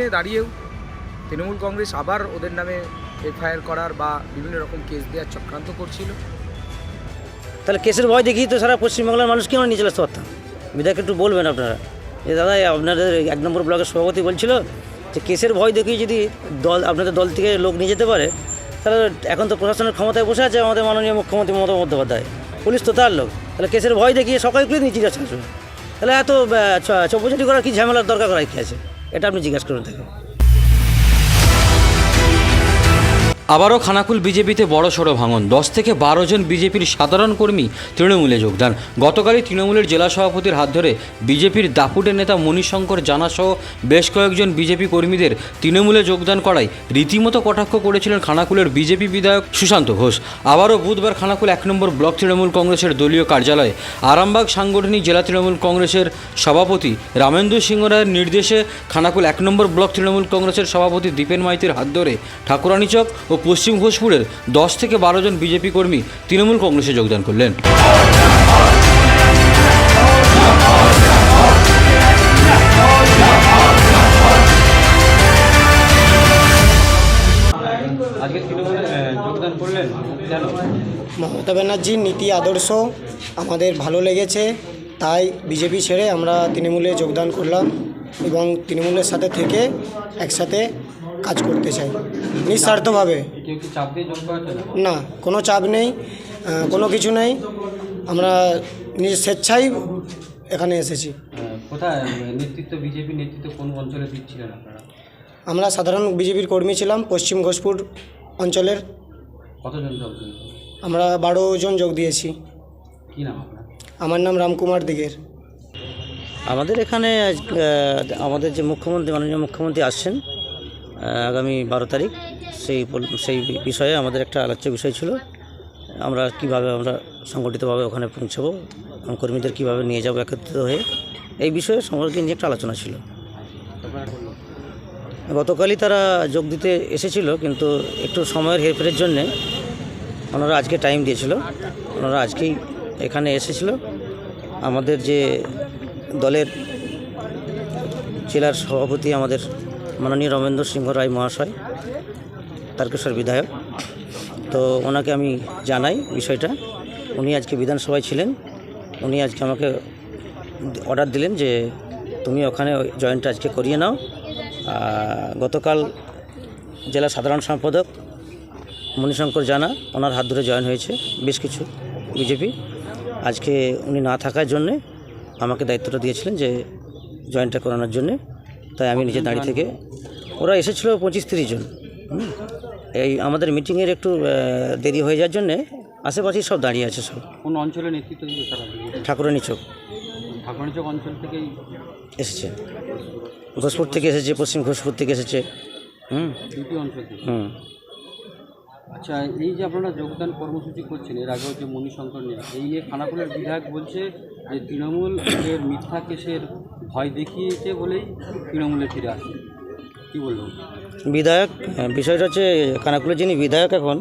দিনে দাঁড়িয়েও তৃণমূল কংগ্রেস আবার ওদের নামে এফআইআর করার বা বিভিন্ন রকম কেস দেওয়ার চক্রান্ত করছিল। তাহলে কেসের ভয় দেখিয়ে তো সারা পশ্চিমবাংলার মানুষকে আমরা নিয়ে চলে আসতে পারতাম বিধায়ক একটু বলবেন আপনারা। যে দাদা, আপনাদের এক নম্বর ব্লকের সভাপতি বলছিল যে কেসের ভয় দেখিয়ে যদি দল, আপনাদের দল থেকে লোক নিয়ে যেতে পারে, তাহলে এখন তো প্রশাসনের ক্ষমতায় বসে আছে আমাদের মাননীয় মুখ্যমন্ত্রী মমতা বন্দ্যোপাধ্যায়। পুলিশ তো তার লোক। তাহলে কেসের ভয় দেখিয়ে সকালকে নিয়ে জিজ্ঞাসা আসবে তাহলে এত চৌপচাটি করার কি ঝামেলার দরকার করার কি আছে? এটা আপনি জিজ্ঞাসা করে দেখুন। আবারও খানাকুল বিজেপিতে বড় সড়ো ভাঙন। দশ থেকে বারো জন বিজেপির সাধারণ কর্মী তৃণমূলে যোগদান। গতকালই তৃণমূলের জেলা সভাপতির হাত ধরে বিজেপির দাপুটের নেতা মণিশঙ্কর জানাসহ বেশ কয়েকজন বিজেপি কর্মীদের তৃণমূলে যোগদান করায় রীতিমতো কটাক্ষ করেছিলেন খানাকুলের বিজেপি বিধায়ক সুশান্ত ঘোষ। আবারও বুধবার খানাকুল এক নম্বর ব্লক তৃণমূল কংগ্রেসের দলীয় কার্যালয়ে আরামবাগ সাংগঠনিক জেলা তৃণমূল কংগ্রেসের সভাপতি রামেন্দ্র সিংহ রায়ের নির্দেশে খানাকুল এক নম্বর ব্লক তৃণমূল কংগ্রেসের সভাপতি দীপেন মাইতির হাত ধরে ঠাকুরানীচক ও পশ্চিম ঘোষপুরের দশ থেকে বারো জন বিজেপি কর্মী তৃণমূল কংগ্রেসে যোগদান করলেন। আজকে তৃণমূলে যোগদান করলেন কেন? মমতা ব্যানার্জির নীতি আদর্শ আমাদের ভালো লেগেছে তাই বিজেপি ছেড়ে আমরা তৃণমূলে যোগদান করলাম এবং তৃণমূলের সাথে থেকে একসাথে কাজ করতে চাই। নিঃস্বার্থভাবে। না, কোনো চাপ নেই কোনো কিছু নেই। আমরা নিজ স্বেচ্ছায় এখানে এসেছি। আমরা সাধারণ বিজেপির কর্মী ছিলাম, পশ্চিম ঘোষপুর অঞ্চলের। আমরা বারো জন যোগ দিয়েছি। আমার নাম রামকুমার দিগের আমাদের এখানে আমাদের যে মুখ্যমন্ত্রী, মাননীয় মুখ্যমন্ত্রী আসছেন আগামী বারো তারিখ। সেই সেই বিষয়ে আমাদের একটা আলোচ্য বিষয় ছিল। আমরা কীভাবে আমরা সংগঠিতভাবে ওখানে পৌঁছাবো কর্মীদের কীভাবে নিয়ে যাব একত্রিত হয়ে, এই বিষয়ে সম্পর্কে নিয়ে একটা আলোচনা ছিল। গতকালই তারা যোগ দিতে এসেছিল, কিন্তু একটু সময়ের হেরফেরের জন্যে ওনারা আজকে টাইম দিয়েছিল। ওনারা আজকেই এখানে এসেছিল। আমাদের যে দলের জেলার সভাপতি আমাদের মাননীয় রমেন্দ্র সিংহ রায় মহাশয়, তারকেশ্বর বিধায়ক। তো ওনাকে আমি জানাই বিষয়টা। উনি আজকে বিধানসভায় ছিলেন। উনি আজকে আমাকে অর্ডার দিলেন যে, তুমি ওখানে জয়েন্টটা আজকে করিয়ে নাও। গতকাল জেলা সাধারণ সম্পাদক মণিশঙ্কর জানা, ওনার হাত ধরে জয়েন হয়েছে বেশ কিছু বিজেপি। আজকে উনি না থাকার জন্যে আমাকে দায়িত্বটা দিয়েছিলেন যে জয়েনটা করানোর জন্যে। তাই আমি নিজে দাঁড়িয়ে থেকে ওরা এসেছিল পঁচিশ তিরিশ জন। এই আমাদের মিটিংয়ের একটু দেরি হয়ে যাওয়ার জন্যে আশেপাশেই সব দাঁড়িয়ে আছে সব। কোন অঞ্চলে নেতৃত্ব দিতে তারা? ঠাকুরানী চোখ অঞ্চল থেকেই? এসেছে। ঘোষপুর থেকে এসেছে পশ্চিম ঘোষপুর থেকে এসেছে। হুম। অঞ্চল হুম। আচ্ছা এই যে আপনারা যোগদান কর্মসূচি করছেন, এর আগেও যে মণিশঙ্কর নিয়ে, এই নিয়ে খানাকুলের বিধায়ক বলছে যে তৃণমূল এর মিথ্যা কেসের ভয় দেখিয়েছে বলেই তৃণমূলে ফিরে আসে কী বলব? বিধায়ক, বিষয়টা হচ্ছে কানাকুলের যিনি বিধায়ক এখন,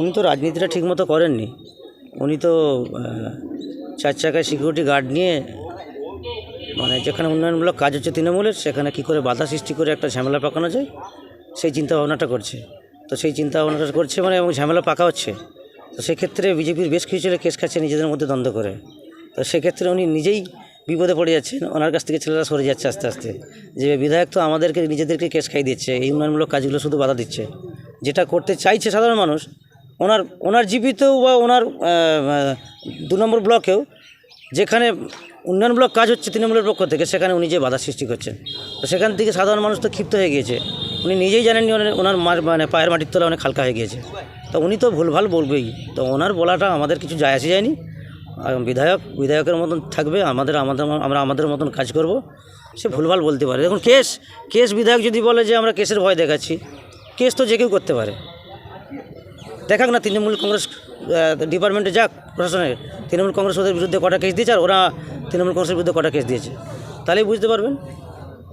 উনি তো রাজনীতিটা ঠিকমতো করেননি। উনি তো চার চাকায় সিকিউরিটি গার্ড নিয়ে মানে যেখানে উন্নয়নমূলক কাজ হচ্ছে তৃণমূলের, সেখানে কী করে বাধা সৃষ্টি করে একটা ঝামেলা পাকানো যায়, সেই চিন্তা ভাবনাটা করছে। তো সেই চিন্তা ভাবনাটা করছে মানে এবং ঝামেলা পাকা হচ্ছে। তো সেক্ষেত্রে বিজেপির বেশ কিছু ছেলে কেস খাচ্ছে নিজেদের মধ্যে দ্বন্দ্ব করে। তো সেক্ষেত্রে উনি নিজেই বিপদে পড়ে যাচ্ছেন, ওনার কাছ থেকে ছেলেরা সরে যাচ্ছে আস্তে আস্তে। যে বিধায়ক তো আমাদেরকে, নিজেদেরকে কেস খাই দিচ্ছে, এই উন্নয়নমূলক কাজগুলো শুধু বাধা দিচ্ছে। যেটা করতে চাইছে সাধারণ মানুষ, ওনার ওনার জীবিতেও বা ওনার দু নম্বর ব্লকেও যেখানে উন্নয়নমূলক কাজ হচ্ছে তৃণমূলের পক্ষ থেকে, সেখানে উনি যে বাধা সৃষ্টি করছেন। তো সেখান থেকে সাধারণ মানুষ তো ক্ষিপ্ত হয়ে গিয়েছে। উনি নিজেই জানেননি ওনার- মার মানে পায়ের মাটির তলা অনেক হালকা হয়ে গিয়েছে। তো উনি তো ভুলভাল বলবেই। তো ওনার বলাটা আমাদের কিছু যায় আসে যায়নি। বিধায়ক, বিধায়কের মতন থাকবে, আমাদের আমাদের, আমরা আমাদের মতন কাজ করব। সে ভুলভাল বলতে পারে। দেখুন, কেস কেস বিধায়ক যদি বলে যে আমরা কেসের ভয় দেখাচ্ছি, কেস তো যে কেউ করতে পারে। দেখাক না, তৃণমূল কংগ্রেস ডিপার্টমেন্টে যাক প্রশাসনের তৃণমূল কংগ্রেস ওদের বিরুদ্ধে কটা কেস দিয়েছে, আর ওরা তৃণমূল কংগ্রেসের বিরুদ্ধে কটা কেস দিয়েছে। তাহলেই বুঝতে পারবেন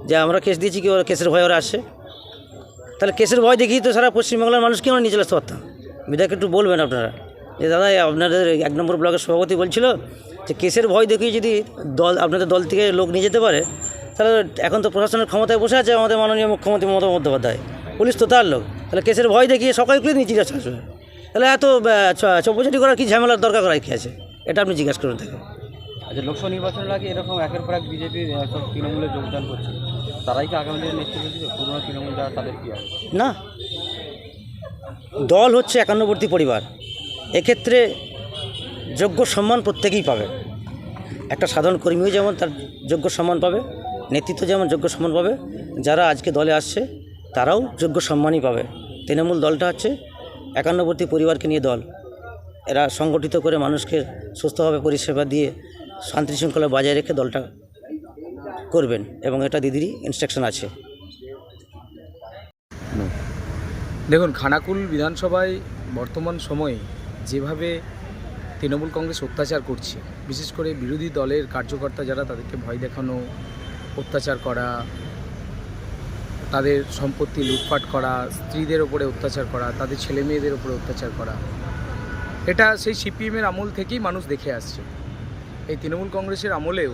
যে আমরা কেস দিয়েছি কি, ওরা কেসের ভয় ওরা আসে তাহলে কেসের ভয় দেখিয়ে তো সারা পশ্চিমবাংলার মানুষকে আমরা নিয়ে চলে আসতে পারতাম? বিধায়ক একটু বলবেন আপনারা। যে দাদা আপনাদের এক নম্বর ব্লকের সভাপতি বলছিল যে কেসের ভয় দেখিয়ে যদি দল, আপনাদের দল থেকে লোক নিয়ে যেতে পারে, তাহলে এখন তো প্রশাসনের ক্ষমতায় বসে আছে আমাদের মাননীয় মুখ্যমন্ত্রী মমতা বন্দ্যোপাধ্যায়। পুলিশ তো তার লোক। তাহলে কেসের ভয় দেখিয়ে সকালকে নিয়ে জিজ্ঞাসা আসবে তাহলে এত চৌপচাটি করার কি ঝামেলার দরকার করার কি আছে? এটা আপনি জিজ্ঞাসা করুন তাকে। আচ্ছা লোকসভা নির্বাচনের আগে এরকম একের পর এক বিজেপি সব তৃণমূলে যোগদান করছে। তারাই কি আগামী দিনে নেতৃত্ব দিবে? পুরোনো তৃণমূল যারা তাদের কি হবে না। দল হচ্ছে একান্নবর্তী পরিবার। এক্ষেত্রে যোগ্য সম্মান প্রত্যেকেই পাবে। একটা সাধারণ কর্মীও যেমন তার যোগ্য সম্মান পাবে নেতৃত্ব যেমন যোগ্য সম্মান পাবে যারা আজকে দলে আসছে তারাও যোগ্য সম্মানই পাবে। তৃণমূল দলটা হচ্ছে একান্নবর্তী পরিবারকে নিয়ে দল। এরা সংগঠিত করে মানুষকে সুস্থভাবে পরিষেবা দিয়ে শান্তি শৃঙ্খলা বজায় রেখে দলটা করবেন এবং এটা দিদিরই ইনস্ট্রাকশন আছে। দেখুন, খানাকুল বিধানসভায় বর্তমান সময়ে যেভাবে তৃণমূল কংগ্রেস অত্যাচার করছে, বিশেষ করে বিরোধী দলের কার্যকর্তা যারা তাদেরকে ভয় দেখানো, অত্যাচার করা তাদের সম্পত্তি লুটপাট করা, স্ত্রীদের ওপরে অত্যাচার করা, তাদের ছেলে মেয়েদের ওপরে অত্যাচার করা। এটা সেই সিপিএমের আমল থেকেই মানুষ দেখে আসছে। এই তৃণমূল কংগ্রেসের আমলেও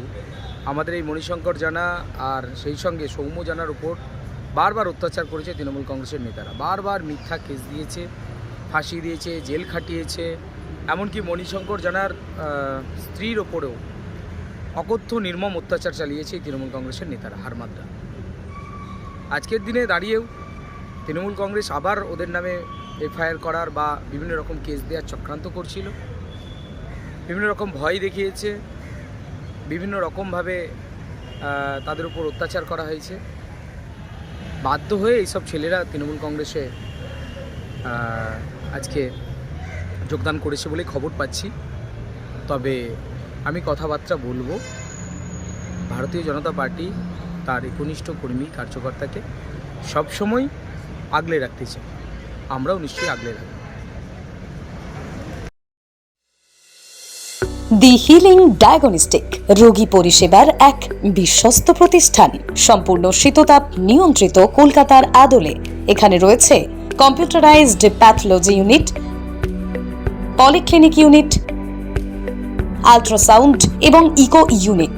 আমাদের এই মণিশঙ্কর জানা আর সেই সঙ্গে সৌম্য জানার উপর বারবার অত্যাচার করেছে তৃণমূল কংগ্রেসের নেতারা। বারবার মিথ্যা কেস দিয়েছে, ফাঁসি দিয়েছে, জেল খাটিয়েছে। এমনকি মণিশঙ্কর জানার স্ত্রীর ওপরেও অকথ্য, নির্মম অত্যাচার চালিয়েছে এই তৃণমূল কংগ্রেসের নেতারা, হারমাদরা। আজকের দিনে দাঁড়িয়েও তৃণমূল কংগ্রেস আবার ওদের নামে এফআইআর করার বা বিভিন্ন রকম কেস দেওয়ার চক্রান্ত করছিল। বিভিন্ন রকম ভয় দেখিয়েছে। বিভিন্ন রকমভাবে তাদের উপর অত্যাচার করা হয়েছে। বাধ্য হয়ে এইসব ছেলেরা তৃণমূল কংগ্রেসে আজকে যোগদান করেছে বলেই খবর পাচ্ছি। তবে আমি কথাবার্তা বলব। ভারতীয় জনতা পার্টি তার একনিষ্ঠ কর্মী কার্যকর্তাকে সবসময় আগলে রাখতে চাই। আমরাও নিশ্চয়ই আগলে রাখব। দি হিলিং ডায়াগনস্টিক রোগী পরিষেবার এক বিশ্বস্ত প্রতিষ্ঠান, সম্পূর্ণ শীততাপ নিয়ন্ত্রিত কলকাতার আদলে। এখানে রয়েছে computerised pathology unit polyclinic unit ultrasound এবং echo unit